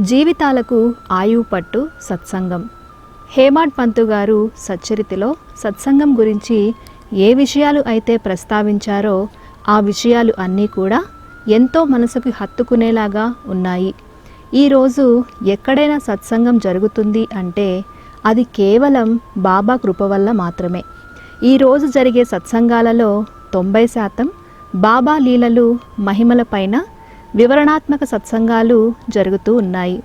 జీవితాలకు ఆయువు పట్టు సత్సంగం. హేమాడ్ పంతు గారు సచ్చరితిలో సత్సంగం గురించి ఏ విషయాలు అయితే ప్రస్తావించారో ఆ విషయాలు అన్నీ కూడా ఎంతో మనసుకు హత్తుకునేలాగా ఉన్నాయి. ఈరోజు ఎక్కడైనా సత్సంగం జరుగుతుంది అంటే అది కేవలం బాబా కృప వల్ల మాత్రమే. ఈరోజు జరిగే సత్సంగాలలో తొంభై శాతం బాబా లీలలు మహిమలపైన వివరణాత్మక సత్సంగాలు జరుగుతూ ఉన్నాయి.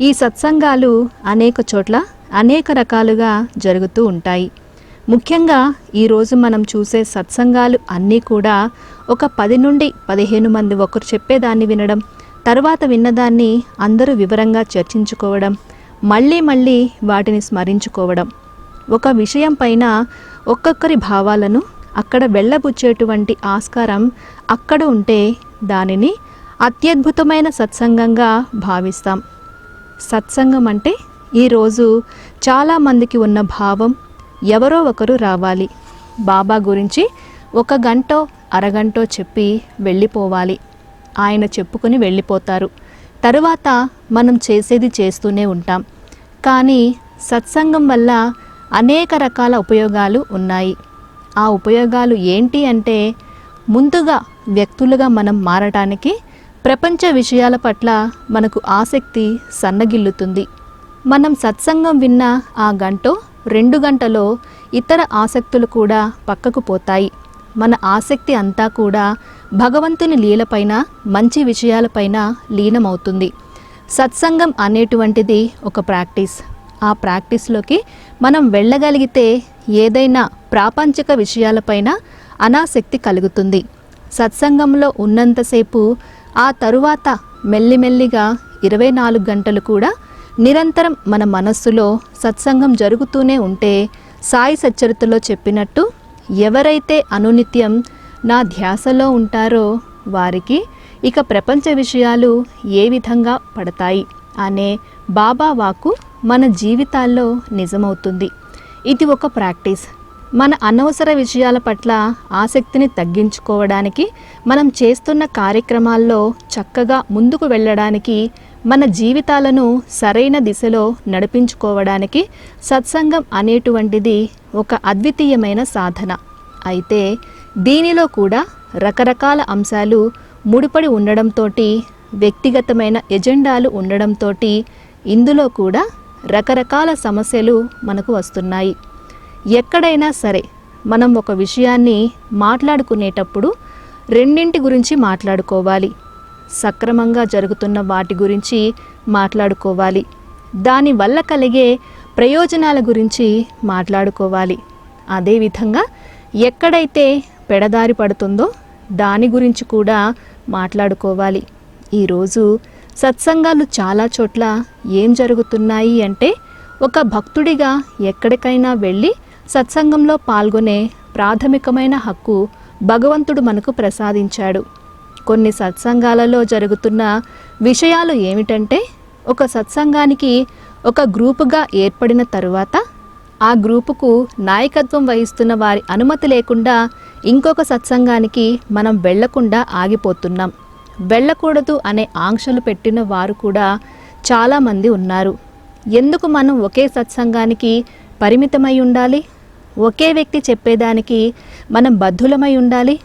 ఈ సత్సంగాలు అనేక చోట్ల అనేక రకాలుగా జరుగుతూ ఉంటాయి. ముఖ్యంగా ఈరోజు మనం చూసే సత్సంగాలు అన్నీ కూడా ఒక పది నుండి పదిహేను మంది ఒకరు చెప్పేదాన్ని వినడం తర్వాత విన్నదాన్ని అందరూ వివరంగా చర్చించుకోవడం మళ్ళీ మళ్ళీ వాటిని స్మరించుకోవడం. ఒక విషయం పైన ఒక్కొక్కరి భావాలను అక్కడ వెళ్ళబుచ్చేటువంటి ఆస్కారం అక్కడ ఉంటే దానిని అత్యద్భుతమైన సత్సంగంగా భావిస్తాం. సత్సంగం అంటే ఈరోజు చాలామందికి ఉన్న భావం ఎవరో ఒకరు రావాలి. బాబా గురించి ఒక గంటో అరగంటో చెప్పి వెళ్ళిపోవాలి. ఆయన చెప్పుకొని వెళ్ళిపోతారు. తరువాత మనం చేసేది చేస్తూనే ఉంటాం. కానీ సత్సంగం వల్ల అనేక రకాల ఉపయోగాలు ఉన్నాయి. ఆ ఉపయోగాలు ఏంటి అంటే ముందుగా వ్యక్తులుగా మనం మారటానికి ప్రపంచ విషయాల పట్ల మనకు ఆసక్తి సన్నగిల్లుతుంది. మనం సత్సంగం విన్న ఆ గంటో రెండు గంటలో ఇతర ఆసక్తులు కూడా పక్కకు పోతాయి. మన ఆసక్తి అంతా కూడా భగవంతుని లీలపైన మంచి విషయాలపైన లీనమవుతుంది. సత్సంగం అనేటువంటిది ఒక ప్రాక్టీస్. ఆ ప్రాక్టీస్లోకి మనం వెళ్ళగలిగితే ఏదైనా ప్రాపంచిక విషయాలపైన అనాసక్తి కలుగుతుంది. సత్సంగంలో ఉన్నంతసేపు ఆ తరువాత మెల్లిమెల్లిగా ఇరవై నాలుగు గంటలు కూడా నిరంతరం మన మనస్సులో సత్సంగం జరుగుతూనే ఉంటే సాయి సచ్చరితలో చెప్పినట్టు ఎవరైతే అనునిత్యం నా ధ్యాసలో ఉంటారో వారికి ఇక ప్రపంచ విషయాలు ఏ విధంగా పడతాయి అనే బాబా వాకు మన జీవితాల్లో నిజమవుతుంది. ఇది ఒక ప్రాక్టీస్. మన అనవసర విషయాల పట్ల ఆసక్తిని తగ్గించుకోవడానికి మనం చేస్తున్న కార్యక్రమాల్లో చక్కగా ముందుకు వెళ్ళడానికి మన జీవితాలను సరైన దిశలో నడిపించుకోవడానికి సత్సంగం అనేటువంటిది ఒక అద్వితీయమైన సాధన. అయితే దీనిలో కూడా రకరకాల అంశాలు ముడిపడి ఉండడంతో వ్యక్తిగతమైన ఎజెండాలు ఉండడంతో ఇందులో కూడా రకరకాల సమస్యలు మనకు వస్తున్నాయి. ఎక్కడైనా సరే మనం ఒక విషయాన్ని మాట్లాడుకునేటప్పుడు రెండింటి గురించి మాట్లాడుకోవాలి. సక్రమంగా జరుగుతున్న వాటి గురించి మాట్లాడుకోవాలి. దానివల్ల కలిగే ప్రయోజనాల గురించి మాట్లాడుకోవాలి. అదేవిధంగా ఎక్కడైతే పెడదారి పడుతుందో దాని గురించి కూడా మాట్లాడుకోవాలి. ఈరోజు సత్సంగాలు చాలా చోట్ల ఏం జరుగుతున్నాయి అంటే ఒక భక్తుడిగా ఎక్కడికైనా వెళ్ళి సత్సంగంలో పాల్గొనే ప్రాథమికమైన హక్కు భగవంతుడు మనకు ప్రసాదించాడు. కొన్ని సత్సంగాలలో జరుగుతున్న విషయాలు ఏమిటంటే ఒక సత్సంగానికి ఒక గ్రూపుగా ఏర్పడిన తరువాత ఆ గ్రూపుకు నాయకత్వం వహిస్తున్న వారి అనుమతి లేకుండా ఇంకొక సత్సంగానికి మనం వెళ్ళకుండా ఆగిపోతున్నాం. వెళ్ళకూడదు అనే ఆంక్షలు పెట్టిన వారు కూడా చాలామంది ఉన్నారు. ఎందుకు మనం ఒకే సత్సంగానికి పరిమితమై ఉండాలి? ఒకే వ్యక్తి చెప్పేదానికి మనం బద్ధులమై ఉండాలి?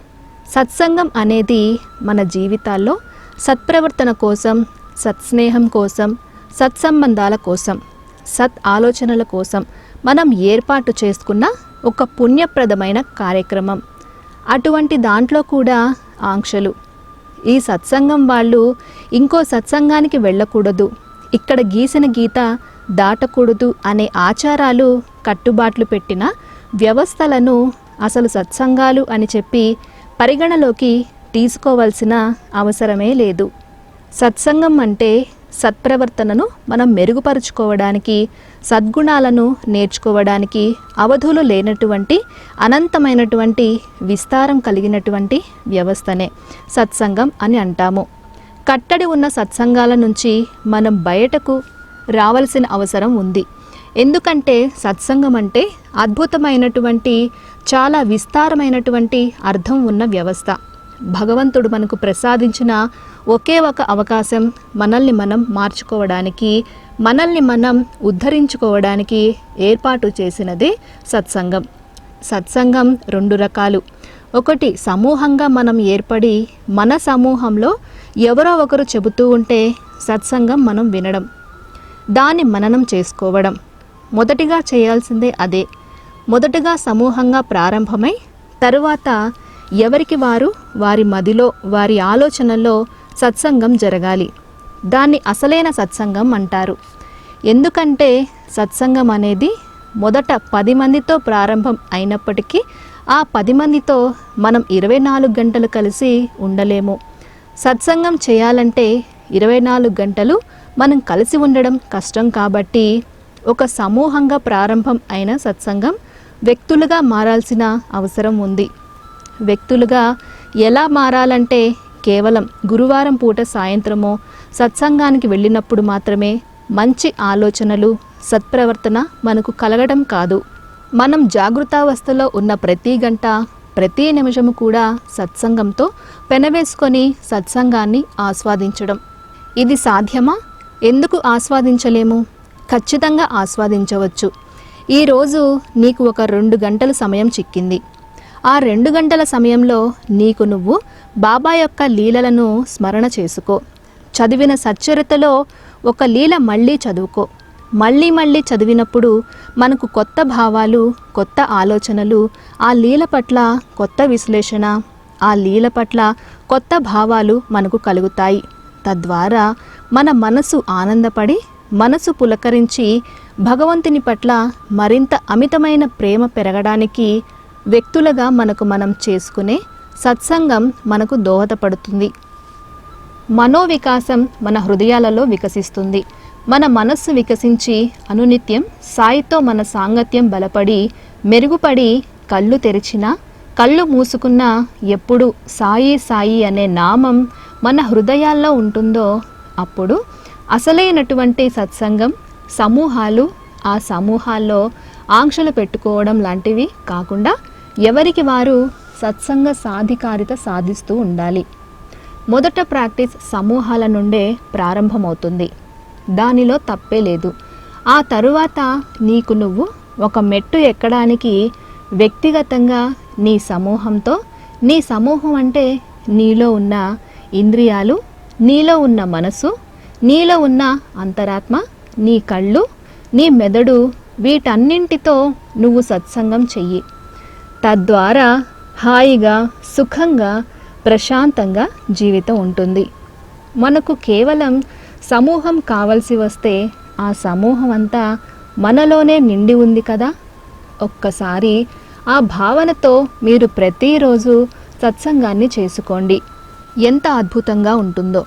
సత్సంగం అనేది మన జీవితాల్లో సత్ప్రవర్తన కోసం సత్స్నేహం కోసం సత్సంబంధాల కోసం సత్ ఆలోచనల కోసం మనం ఏర్పాటు చేసుకున్న ఒక పుణ్యప్రదమైన కార్యక్రమం. అటువంటి దాంట్లో కూడా ఆంక్షలు. ఈ సత్సంగం వాళ్ళు ఇంకో సత్సంగానికి వెళ్ళకూడదు. ఇక్కడ గీసిన గీత దాటకూడదు అనే ఆచారాలు కట్టుబాట్లు పెట్టిన వ్యవస్థలను అసలు సత్సంగాలు అని చెప్పి పరిగణలోకి తీసుకోవాల్సిన అవసరమే లేదు. సత్సంగం అంటే సత్ప్రవర్తనను మనం మెరుగుపరుచుకోవడానికి సద్గుణాలను నేర్చుకోవడానికి అవధులు లేనటువంటి అనంతమైనటువంటి విస్తారం కలిగినటువంటి వ్యవస్థనే సత్సంగం అని అంటాము. కట్టడి ఉన్న సత్సంగాల నుంచి మనం బయటకు రావాల్సిన అవసరం ఉంది. ఎందుకంటే సత్సంగం అంటే అద్భుతమైనటువంటి చాలా విస్తారమైనటువంటి అర్థం ఉన్న వ్యవస్థ. భగవంతుడు మనకు ప్రసాదించిన ఒకే ఒక అవకాశం మనల్ని మనం మార్చుకోవడానికి మనల్ని మనం ఉద్ధరించుకోవడానికి ఏర్పాటు చేసినదే సత్సంగం. సత్సంగం రెండు రకాలు. ఒకటి సమూహంగా మనం ఏర్పడి మన సమూహంలో ఎవరో ఒకరు చెబుతూ ఉంటే సత్సంగం మనం వినడం దాన్ని మననం చేసుకోవడం. మొదటిగా చేయాల్సిందే అదే. మొదటగా సమూహంగా ప్రారంభమై తరువాత ఎవరికి వారు? వారి మదిలో వారి ఆలోచనల్లో సత్సంగం జరగాలి. దాన్ని అసలైన సత్సంగం అంటారు. ఎందుకంటే సత్సంగం అనేది మొదట పది మందితో ప్రారంభం అయినప్పటికీ ఆ పది మందితో మనం ఇరవై నాలుగు గంటలు కలిసి ఉండలేము. సత్సంగం చేయాలంటే ఇరవై నాలుగు గంటలు మనం కలిసి ఉండడం కష్టం కాబట్టి ఒక సమూహంగా ప్రారంభం అయిన సత్సంగం వ్యక్తులుగా మారాల్సిన అవసరం ఉంది. వ్యక్తులుగా ఎలా మారాలంటే కేవలం గురువారం పూట సాయంత్రమో సత్సంగానికి వెళ్ళినప్పుడు మాత్రమే మంచి ఆలోచనలు సత్ప్రవర్తన మనకు కలగడం కాదు. మనం జాగృతావస్థలో ఉన్న ప్రతి గంట ప్రతి నిమిషము కూడా సత్సంగంతో పెనవేసుకొని సత్సంగాన్ని ఆస్వాదించడం. ఇది సాధ్యమా? ఎందుకు ఆస్వాదించలేము? ఖచ్చితంగా ఆస్వాదించవచ్చు. ఈరోజు నీకు ఒక రెండు గంటల సమయం చిక్కింది. ఆ రెండు గంటల సమయంలో నీకు నువ్వు బాబా యొక్క లీలలను స్మరణ చేసుకో. చదివిన సచ్చరితలో ఒక లీల మళ్ళీ చదువుకో. మళ్ళీ మళ్ళీ చదివినప్పుడు మనకు కొత్త భావాలు కొత్త ఆలోచనలు ఆ లీల పట్ల కొత్త విశ్లేషణ ఆ లీల పట్ల కొత్త భావాలు మనకు కలుగుతాయి. తద్వారా మన మనసు ఆనందపడి మనసు పులకరించి భగవంతుని పట్ల మరింత అమితమైన ప్రేమ పెరగడానికి వ్యక్తులుగా మనకు మనం చేసుకునే సత్సంగం మనకు దోహదపడుతుంది. మనోవికాసం మన హృదయాలలో వికసిస్తుంది. మన మనస్సు వికసించి అనునిత్యం సాయితో మన సాంగత్యం బలపడి మెరుగుపడి కళ్ళు తెరిచినా కళ్ళు మూసుకున్నా ఎప్పుడు సాయి సాయి అనే నామం మన హృదయాల్లో ఉంటుందో అప్పుడు అసలైనటువంటి సత్సంగం సమూహాలు ఆ సమూహాల్లో ఆంక్షలు పెట్టుకోవడం లాంటివి కాకుండా ఎవరికి వారు సత్సంగ సాధికారిత సాధిస్తూ ఉండాలి. మొదట ప్రాక్టీస్ సమూహాల నుండే ప్రారంభమవుతుంది. దానిలో తప్పే లేదు. ఆ తరువాత నీకు నువ్వు ఒక మెట్టు ఎక్కడానికి వ్యక్తిగతంగా నీ సమూహంతో నీ సమూహం అంటే నీలో ఉన్న ఇంద్రియాలు నీలో ఉన్న మనసు నీలో ఉన్న అంతరాత్మ నీ కళ్ళు నీ మెదడు వీటన్నింటితో నువ్వు సత్సంగం చెయ్యి. తద్వారా హాయిగా సుఖంగా ప్రశాంతంగా జీవితం ఉంటుంది. మనకు కేవలం సమూహం కావలసి వస్తే ఆ సమూహం అంతా మనలోనే నిండి ఉంది కదా? ఒక్కసారి ఆ భావనతో మీరు ప్రతిరోజు సత్సంగాన్ని చేసుకోండి. ఎంత అద్భుతంగా ఉంటుందో.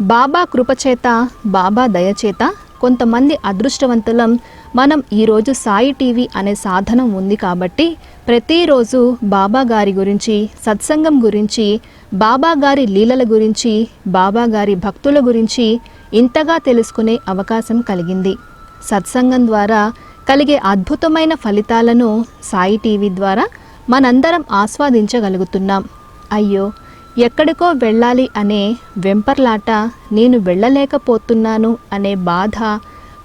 బాబా కృపచేత బాబా దయచేత కొంతమంది అదృష్టవంతులం. మనం ఈరోజు సాయి టీవీ అనే సాధనం ఉంది కాబట్టి ప్రతిరోజు బాబా గారి గురించి సత్సంగం గురించి బాబా గారి లీలల గురించి బాబా గారి భక్తుల గురించి ఇంతగా తెలుసుకునే అవకాశం కలిగింది. సత్సంగం ద్వారా కలిగే అద్భుతమైన ఫలితాలను సాయి టీవీ ద్వారా మనందరం ఆస్వాదించగలుగుతున్నాం. అయ్యో ఎక్కడికో వెళ్ళాలి అనే వెంపర్లాట నేను వెళ్ళలేకపోతున్నాను అనే బాధ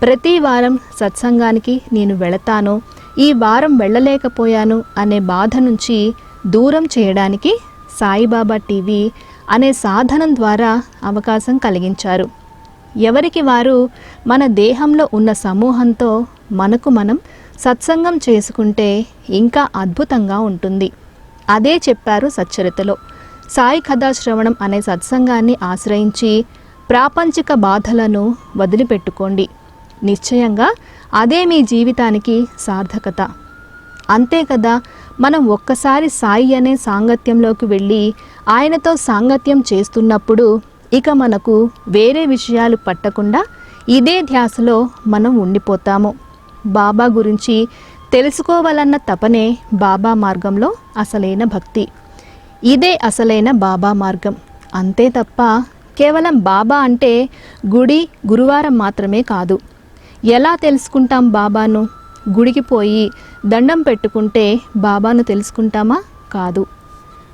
ప్రతి వారం సత్సంగానికి నేను వెళతాను. ఈ వారం వెళ్ళలేకపోయాను అనే బాధ నుంచి దూరం చేయడానికి సాయిబాబా టీవీ అనే సాధనం ద్వారా అవకాశం కలిగించారు. ఎవరికి వారు మన దేహంలో ఉన్న సమూహంతో మనకు మనం సత్సంగం చేసుకుంటే ఇంకా అద్భుతంగా ఉంటుంది. అదే చెప్పారు సచ్చరితలో. సాయి కథా శ్రవణం అనే సత్సంగాన్ని ఆశ్రయించి ప్రాపంచిక బాధలను వదిలిపెట్టుకోండి. నిశ్చయంగా అదే మీ జీవితానికి సార్థకత. అంతే కదా మనం ఒక్కసారి సాయి అనే సాంగత్యంలోకి వెళ్ళి ఆయనతో సాంగత్యం చేస్తున్నప్పుడు ఇక మనకు వేరే విషయాలు పట్టకుండా ఇదే ధ్యాసలో మనం ఉండిపోతాము. బాబా గురించి తెలుసుకోవాలన్న తపనే బాబా మార్గంలో అసలైన భక్తి. ఇదే అసలైన బాబా మార్గం. అంతే తప్ప కేవలం బాబా అంటే గుడి గురువారం మాత్రమే కాదు. ఎలా తెలుసుకుంటాం బాబాను? గుడికి పోయి దండం పెట్టుకుంటే బాబాను తెలుసుకుంటామా? కాదు.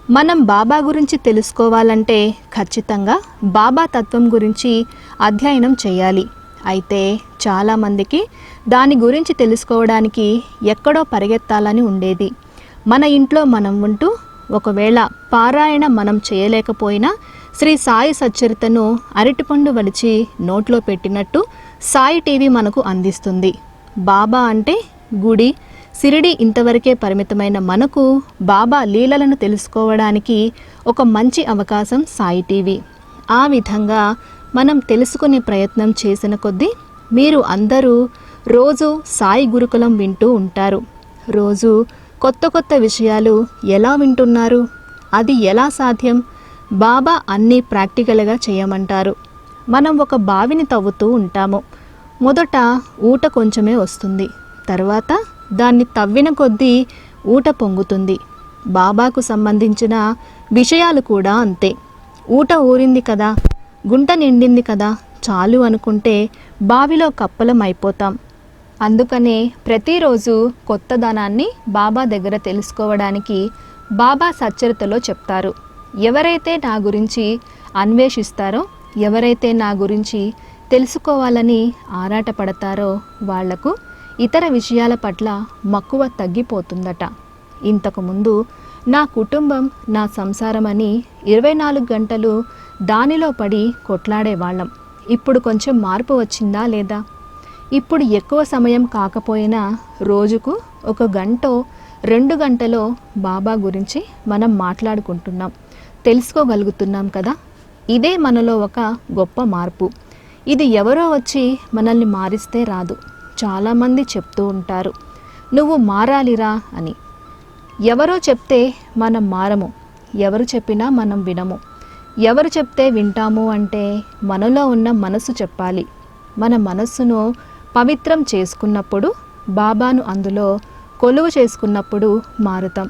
మనం బాబా గురించి తెలుసుకోవాలంటే ఖచ్చితంగా బాబా తత్వం గురించి అధ్యయనం చేయాలి. అయితే చాలామందికి దాని గురించి తెలుసుకోవడానికి ఎక్కడో పరిగెత్తాలని ఉండేది. మన ఇంట్లో మనం ఉంటూ ఒకవేళ పారాయణ మనం చేయలేకపోయినా శ్రీ సాయి సచ్చరితను అరటిపండు వలిచి నోట్లో పెట్టినట్టు సాయి టీవీ మనకు అందిస్తుంది. బాబా అంటే గుడి. సిరిడి ఇంతవరకే పరిమితమైన మనకు బాబా లీలలను తెలుసుకోవడానికి ఒక మంచి అవకాశం సాయి టీవీ. ఆ విధంగా మనం తెలుసుకునే ప్రయత్నం చేసిన కొద్దీ మీరు అందరూ రోజు సాయి గురుకులం వింటూ ఉంటారు. రోజు కొత్త కొత్త విషయాలు ఎలా వింటున్నారు? అది ఎలా సాధ్యం? బాబా అన్నీ ప్రాక్టికల్గా చేయమంటారు. మనం ఒక బావిని తవ్వుతూ ఉంటాము. మొదట ఊట కొంచెమే వస్తుంది. తర్వాత దాన్ని తవ్విన కొద్దీ ఊట పొంగుతుంది. బాబాకు సంబంధించిన విషయాలు కూడా అంతే. ఊట ఊరింది కదా గుంట నిండింది కదా చాలు అనుకుంటే బావిలో కప్పలం అయిపోతాం అందుకనే ప్రతిరోజు కొత్త ధనాన్ని బాబా దగ్గర తెలుసుకోవడానికి బాబా సచ్చరితలో చెప్తారు. ఎవరైతే నా గురించి అన్వేషిస్తారో ఎవరైతే నా గురించి తెలుసుకోవాలని ఆరాటపడతారో వాళ్ళకు ఇతర విషయాల పట్ల మక్కువ తగ్గిపోతుందట. ఇంతకుముందు నా కుటుంబం నా సంసారమని ఇరవై నాలుగు గంటలు దానిలో పడి కొట్లాడేవాళ్ళం ఇప్పుడు కొంచెం మార్పు వచ్చిందా లేదా? ఇప్పుడు ఎక్కువ సమయం కాకపోయినా రోజుకు ఒక గంట రెండు గంటలో బాబా గురించి మనం మాట్లాడుకుంటున్నాం. తెలుసుకోగలుగుతున్నాం కదా? ఇదే మనలో ఒక గొప్ప మార్పు. ఇది ఎవరో వచ్చి మనల్ని మారిస్తే రాదు. చాలామంది చెప్తూ ఉంటారు నువ్వు మారాలిరా అని. ఎవరో చెప్తే మనం మారము ఎవరు చెప్పినా మనం వినము. ఎవరు చెప్తే వింటాము అంటే మనలో ఉన్న మనసు చెప్పాలి. మన మనస్సును పవిత్రం చేసుకున్నప్పుడు బాబాను అందులో కొలువు చేసుకున్నప్పుడు మారుతాం.